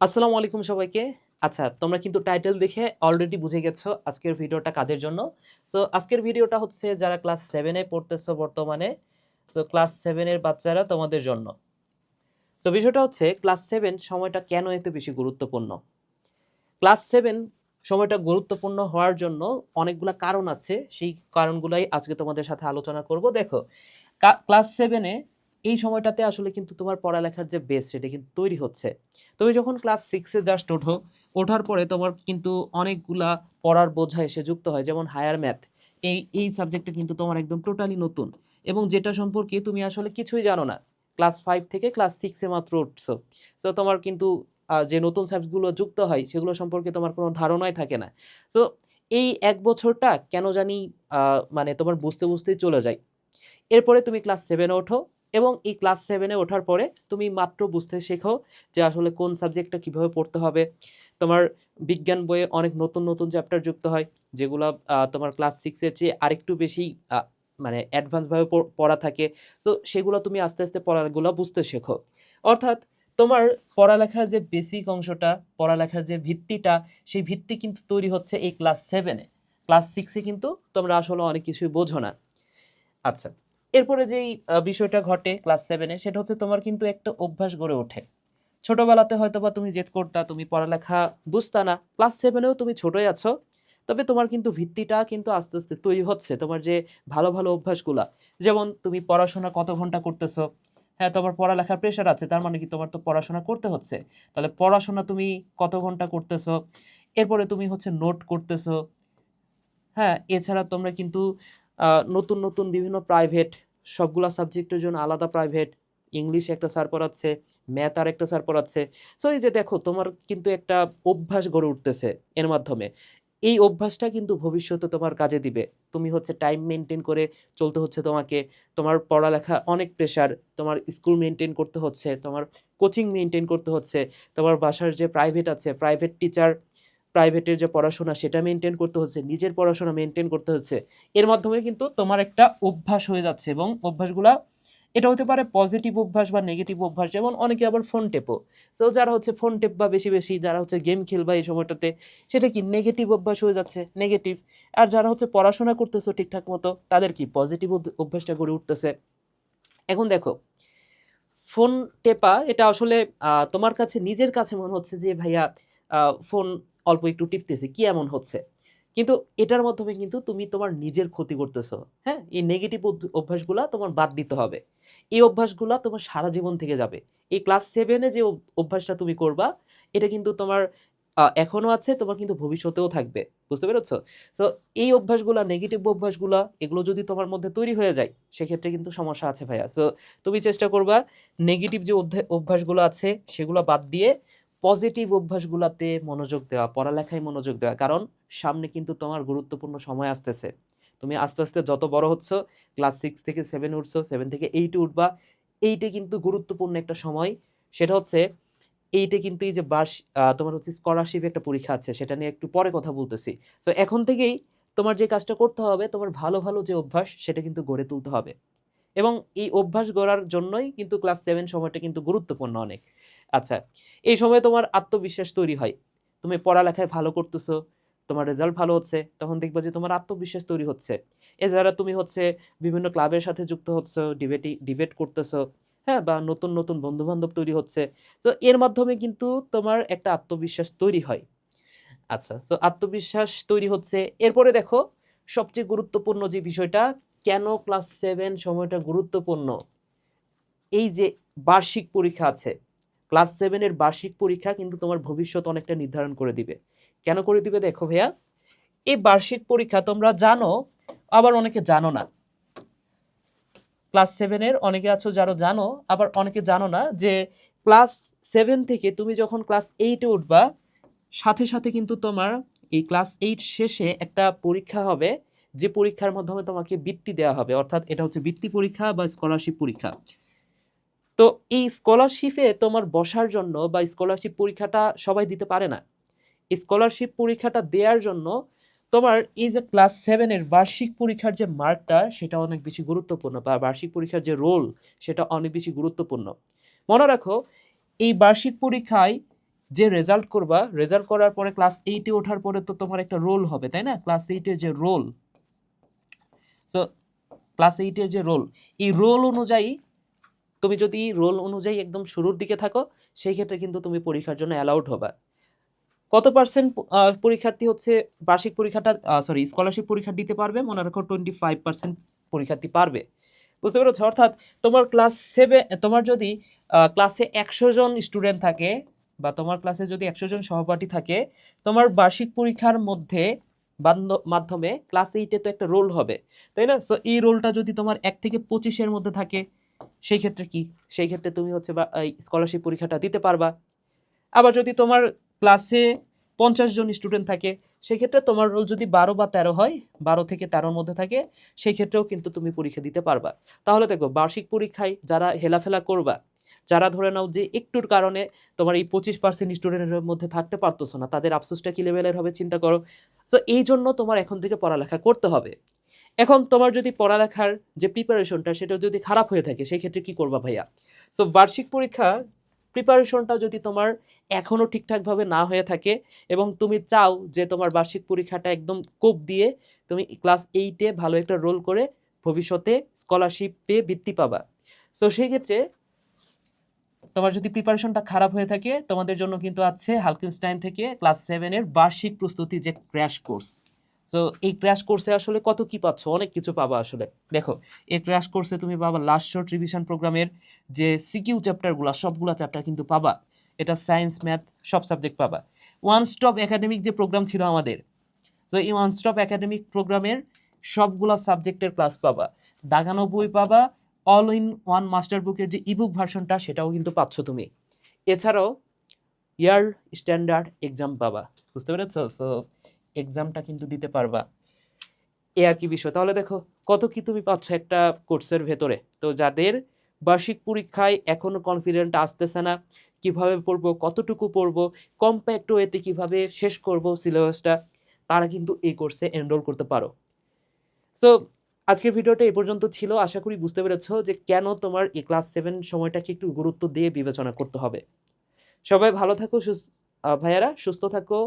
আসসালামু আলাইকুম সবাইকে। আচ্ছা তোমরা কিন্তু টাইটেল দেখে অলরেডি বুঝে গেছো আজকের ভিডিওটা কাদের জন্য। সো আজকের ভিডিওটা হচ্ছে যারা ক্লাস সেভেনে পড়তেছো বর্তমানে সো ক্লাস সেভেনের বাচ্চারা তোমাদের জন্য। তো বিষয়টা হচ্ছে ক্লাস সেভেন সময়টা কেন এত বেশি গুরুত্বপূর্ণ? ক্লাস সেভেন সময়টা গুরুত্বপূর্ণ হওয়ার জন্য অনেকগুলো কারণ আছে, সেই কারণগুলাই আজকে তোমাদের সাথে আলোচনা করব। দেখো ক্লাস সেভেনে এই সময়টাতে আসলে কিন্তু তোমার পড়ালেখার যে বেস সেটা কিন্তু তৈরি হচ্ছে। তুমি যখন ক্লাস সিক্সে জাস্ট ওঠো, ওঠার পরে তোমার কিন্তু অনেকগুলা পড়ার বোঝা এসে যুক্ত হয়, যেমন হায়ার ম্যাথ এই এই সাবজেক্টটা কিন্তু তোমার একদম টোটালি নতুন। এবং যেটা সম্পর্কে তুমি আসলে কিছুই জানো না ক্লাস ফাইভ থেকে ক্লাস সিক্সে মাত্র উঠছো। সো তোমার কিন্তু যে নতুন সাবজেক্টগুলো যুক্ত হয়, সেগুলো সম্পর্কে তোমার কোনো ধারণাই থাকে না। সো এই এক বছরটা কেন জানি মানে তোমার বুঝতে বুঝতেই চলে যায়। এরপরে তুমি ক্লাস সেভেনে ওঠো এবং এই ক্লাস সেভেনে ওঠার পরে তুমি মাত্র বুঝতে শেখো যে আসলে কোন সাবজেক্টটা কীভাবে পড়তে হবে। তোমার বিজ্ঞান বইয়ে অনেক নতুন নতুন চ্যাপ্টার যুক্ত হয়, যেগুলো তোমার ক্লাস সিক্সের চেয়ে আরেকটু বেশি মানে অ্যাডভান্সভাবে পড়া থাকে। তো সেগুলো তুমি আস্তে আস্তে পড়াগুলো বুঝতে শেখো। অর্থাৎ তোমার পড়ালেখার যে বেসিক অংশটা, পড়ালেখার যে ভিত্তিটা, সেই ভিত্তি কিন্তু তৈরি হচ্ছে এই ক্লাস সেভেনে ক্লাস সিক্সে কিন্তু তোমরা আসলে অনেক কিছুই বোঝো না। আচ্ছা। এরপরে যেই বিষয়টা ঘটে ক্লাস সেভেনে সেটা হচ্ছে তোমার কিন্তু একটা অভ্যাস গড়ে ওঠে। ছোটবেলাতে হয়তো বা তুমি জেদ করতা, তুমি পড়ালেখা বুঝতা না ক্লাস সেভেনেও তুমি ছোটই আছো, তবে তোমার কিন্তু ভিত্তিটা কিন্তু আস্তে আস্তে তৈরি হচ্ছে, তোমার যে ভালো ভালো অভ্যাসগুলা, যেমন তুমি পড়াশোনা কত ঘণ্টা করতেছো হ্যাঁ তোমার পড়ালেখার প্রেশার আছে, তার মানে কি তোমার তো পড়াশোনা করতে হচ্ছে, তাহলে পড়াশোনা তুমি কত ঘণ্টা করতেছো, এরপরে তুমি হচ্ছে নোট করতেছো হ্যাঁ এছাড়া তোমরা কিন্তু নতুন নতুন বিভিন্ন প্রাইভেট সবগুলা সাবজেক্টের জন্য আলাদা প্রাইভেট ইংলিশ একটা স্যার পড়াচ্ছে ম্যাথ আর একটা স্যার পড়াচ্ছে। সো এই যে দেখো, তোমার কিন্তু একটা অভ্যাস গড়ে উঠতেছে এর মাধ্যমে। এই অভ্যাসটা কিন্তু ভবিষ্যতে তোমার কাজে দিবে। তুমি হচ্ছে টাইম মেনটেন করে চলতে হচ্ছে তোমাকে। তোমার পড়ালেখা অনেক প্রেশার তোমার স্কুল মেনটেন করতে হচ্ছে, তোমার কোচিং মেনটেন করতে হচ্ছে, তোমার বাসার যে প্রাইভেট আছে প্রাইভেট টিচার প্রাইভেটের যে পড়াশোনা সেটা মেনটেন করতে হচ্ছে, নিজের পড়াশোনা মেনটেন করতে হচ্ছে। এর মাধ্যমে কিন্তু তোমার একটা অভ্যাস হয়ে যাচ্ছে এবং অভ্যাসগুলা, এটা হতে পারে পজিটিভ অভ্যাস বা নেগেটিভ অভ্যাস, যেমন অনেকে আবার ফোন টেপো। সো যারা হচ্ছে ফোন টেপ বা বেশি বেশি, যারা হচ্ছে গেম খেলবা এই সময়টাতে, সেটা কি নেগেটিভ অভ্যাস হয়ে যাচ্ছে? নেগেটিভ আর যারা হচ্ছে পড়াশোনা করতেছো ঠিকঠাক মতো, তাদের কি পজিটিভ অভ্যাসটা গড়ে উঠতেছে? এখন দেখো ফোন টেপা, এটা আসলে তোমার কাছে, নিজের কাছে মনে হচ্ছে যে, ভাইয়া ফোন অল্প একটু টিপতেছে কি এমন হচ্ছে? কিন্তু এটার মাধ্যমে কিন্তু তুমি তোমার নিজের ক্ষতি করতেছো হ্যাঁ? এই নেগেটিভ অভ্যাসগুলা তোমার বাদ দিতে হবে। এই অভ্যাসগুলা তোমার সারা জীবন থেকে যাবে। এই ক্লাস সেভেনে যে অভ্যাসটা তুমি করবা এটা কিন্তু তোমার আহ, এখনও আছে তোমার কিন্তু ভবিষ্যতেও থাকবে। বুঝতে পেরেছ? তো এই অভ্যাসগুলা নেগেটিভ অভ্যাসগুলা এগুলো যদি তোমার মধ্যে তৈরি হয়ে যায় সেক্ষেত্রে কিন্তু সমস্যা আছে ভাইয়া। সো তুমি চেষ্টা করবা নেগেটিভ যে অভ্যাসগুলো আছে সেগুলো বাদ দিয়ে পজিটিভ অভ্যাসগুলোতে মনোযোগ দেওয়া, পড়ালেখায় মনোযোগ দেওয়া। কারণ সামনে কিন্তু তোমার গুরুত্বপূর্ণ সময় আসতেছে। তুমি আস্তে আস্তে যত বড় হচ্ছ ক্লাস সিক্স থেকে সেভেন উঠছো সেভেন থেকে এইটে উঠবা এইটে কিন্তু গুরুত্বপূর্ণ একটা সময়। সেটা হচ্ছে এইটে কিন্তু এই যে বার্ষ তোমার হচ্ছে স্কলারশিপ একটা পরীক্ষা আছে, সেটা নিয়ে একটু পরে কথা বলতেছি। তো এখন থেকেই তোমার যে কাজটা করতে হবে, তোমার ভালো ভালো যে অভ্যাস, সেটা কিন্তু গড়ে তুলতে হবে। এবং এই অভ্যাস গড়ার জন্যই কিন্তু ক্লাস সেভেন সময়টা কিন্তু গুরুত্বপূর্ণ অনেক। আচ্ছা এই সময় তোমার আত্মবিশ্বাস তৈরি হয়। তুমি পড়ালেখায় ভালো করতেছো, তোমার রেজাল্ট ভালো হচ্ছে, তখন দেখবা যে তোমার আত্মবিশ্বাস তৈরি হচ্ছে। এছাড়া তুমি হচ্ছে বিভিন্ন ক্লাবের সাথে যুক্ত হচ্ছ ডিবেটি ডিবেট করতেছো হ্যাঁ বা নতুন নতুন বন্ধু বান্ধব তৈরি হচ্ছে। তো এর মাধ্যমে কিন্তু তোমার একটা আত্মবিশ্বাস তৈরি হয়। আচ্ছা তো আত্মবিশ্বাস তৈরি হচ্ছে। এরপরে দেখো, সবচেয়ে গুরুত্বপূর্ণ যে বিষয়টা, কেন ক্লাস সেভেন সময়টা গুরুত্বপূর্ণ? এই যে বার্ষিক পরীক্ষা আছে ক্লাস সেভেনের বার্ষিক পরীক্ষা কিন্তু তোমার ভবিষ্যৎ অনেকটা নির্ধারণ করে দিবে। কেন করে দিবে দেখো ভাইয়া? এই বার্ষিক পরীক্ষা তোমরা জানো, আবার অনেকে জানো না। ক্লাস সেভেনের অনেকে আছো যারা জানো, আবার অনেকে জানো না যে ক্লাস সেভেন থেকে তুমি যখন ক্লাস এইটে উঠবা, সাথে সাথে কিন্তু তোমার এই ক্লাস এইট শেষে একটা পরীক্ষা হবে, যে পরীক্ষার মাধ্যমে তোমাকে বৃত্তি দেওয়া হবে। অর্থাৎ এটা হচ্ছে বৃত্তি পরীক্ষা বা স্কলারশিপ পরীক্ষা। তো এই স্কলারশিপে তোমার বসার জন্য বা স্কলারশিপ পরীক্ষাটা সবাই দিতে পারে না। স্কলারশিপ পরীক্ষাটা দেওয়ার জন্য তোমার এই যে ক্লাস সেভেনের বার্ষিক পরীক্ষার যে মার্কটা সেটা অনেক বেশি গুরুত্বপূর্ণ বা বার্ষিক পরীক্ষার যে রোল সেটা অনেক বেশি গুরুত্বপূর্ণ। মনে রাখো, এই বার্ষিক পরীক্ষায় যে রেজাল্ট করবা রেজাল্ট করার পরে ক্লাস এইটে ওঠার পরে তো তোমার একটা রোল হবে, তাই না? ক্লাস এইটের যে রোল সো ক্লাস এইটের যে রোল এই রোল অনুযায়ী তুমি যদি রোল অনুযায়ী একদম শুরুর দিকে থাকো, সেই ক্ষেত্রে কিন্তু তুমি পরীক্ষার জন্য অ্যালাউড হবা। কত পার্সেন্ট পরীক্ষার্থী হচ্ছে বার্ষিক পরীক্ষাটা সরি স্কলারশিপ পরীক্ষা দিতে পারবে? মনে রাখো টোয়েন্টি ফাইভ পার্সেন্ট পরীক্ষার্থী পারবে। বুঝতে পেরেছ? অর্থাৎ তোমার ক্লাস সেভেন তোমার যদি ক্লাসে একশো জন স্টুডেন্ট থাকে বা তোমার ক্লাসে যদি একশো জন সহপাঠী থাকে, তোমার বার্ষিক পরীক্ষার মধ্যে মাধ্যমে ক্লাস এইটে তো একটা রোল হবে, তাই না? সো এই রোলটা যদি তোমার এক থেকে পঁচিশের মধ্যে থাকে সেই ক্ষেত্রে কি? সেই ক্ষেত্রে তুমি হচ্ছে বা স্কলারশিপ পরীক্ষাটা দিতে পারবা। আবার যদি তোমার ক্লাসে পঞ্চাশ জন স্টুডেন্ট থাকে, সেক্ষেত্রে তোমার রোল যদি বারো বা তেরো হয়, বারো থেকে তেরোর মধ্যে থাকে সেই ক্ষেত্রেও কিন্তু তুমি পরীক্ষা দিতে পারবা। তাহলে দেখো, বার্ষিক পরীক্ষায় যারা হেলাফেলা করবা, যারা ধরে নাও যে একটুর কারণে তোমার এই পঁচিশ পার্সেন্ট স্টুডেন্টের মধ্যে থাকতে পারতেছো না, তাদের আফসোসটা কি লেভেলের হবে চিন্তা করো। সো এই জন্য তোমার এখন থেকে পড়ালেখা করতে হবে। এখন তোমার যদি পড়ালেখার যে প্রিপারেশনটা সেটা যদি খারাপ হয়ে থাকে সেই ক্ষেত্রে কি করবা ভাইয়া? সো বার্ষিক পরীক্ষা প্রিপারেশনটা যদি তোমার এখনও ঠিকঠাকভাবে না হয়ে থাকে এবং তুমি চাও যে তোমার বার্ষিক পরীক্ষাটা একদম কোপ দিয়ে তুমি ক্লাস এইটে ভালো একটা রোল করে ভবিষ্যতে স্কলারশিপ পেয়ে বৃত্তি পাবা। সো সেই ক্ষেত্রে তোমার যদি প্রিপারেশনটা খারাপ হয়ে থাকে, তোমাদের জন্য কিন্তু আছে হালকিনস্টাইন থেকে ক্লাস সেভেনের বার্ষিক প্রস্তুতি যে ক্র্যাশ কোর্স সো এই ক্র্যাশ কোর্সে আসলে কত কি পাচ্ছ? অনেক কিছু পাবা আসলে। দেখো, এই ক্র্যাশ কোর্সে তুমি পাবা লাস্ট শর্ট রিভিশন প্রোগ্রামের যে সিকিউ চ্যাপ্টারগুলো সবগুলা চ্যাপ্টার কিন্তু পাবা। এটা সায়েন্স ম্যাথ সব সাবজেক্ট পাবা। ওয়ান স্টপ একাডেমিক যে প্রোগ্রাম ছিল আমাদের সো এই ওয়ান স্টপ একাডেমিক প্রোগ্রামের সবগুলা সাবজেক্টের ক্লাস পাবা। দাগানো বই পাবা অল ইন ওয়ান মাস্টার বুকের যে ইবুক ভার্সনটা সেটাও কিন্তু পাচ্ছ তুমি। এছাড়াও ইয়ার স্ট্যান্ডার্ড এক্সাম পাবা। বুঝতে পেরেছ? সো এক্সামটা কিন্তু দিতে পারবা। এ আর কি বিষয়। তাহলে দেখো, কত কি তুমি পাচ্ছ একটা কোর্সের ভেতরে? তো যাদের বার্ষিক পরীক্ষায় এখনও কনফিডেন্ট আসতেছে না, কীভাবে পড়ব, কতটুকু পড়ব কম্প্যাক্ট ওয়েতে কীভাবে শেষ করব সিলেবাসটা তারা কিন্তু এই কোর্সে এনরোল করতে পারো। সো আজকের ভিডিওটা এই পর্যন্ত ছিল। আশা করি বুঝতে পেরেছ যে কেন তোমার এই ক্লাস সেভেন সময়টাকে একটু গুরুত্ব দিয়ে বিবেচনা করতে হবে। সবাই ভালো থাকো ভাইয়ারা, সুস্থ থাকো।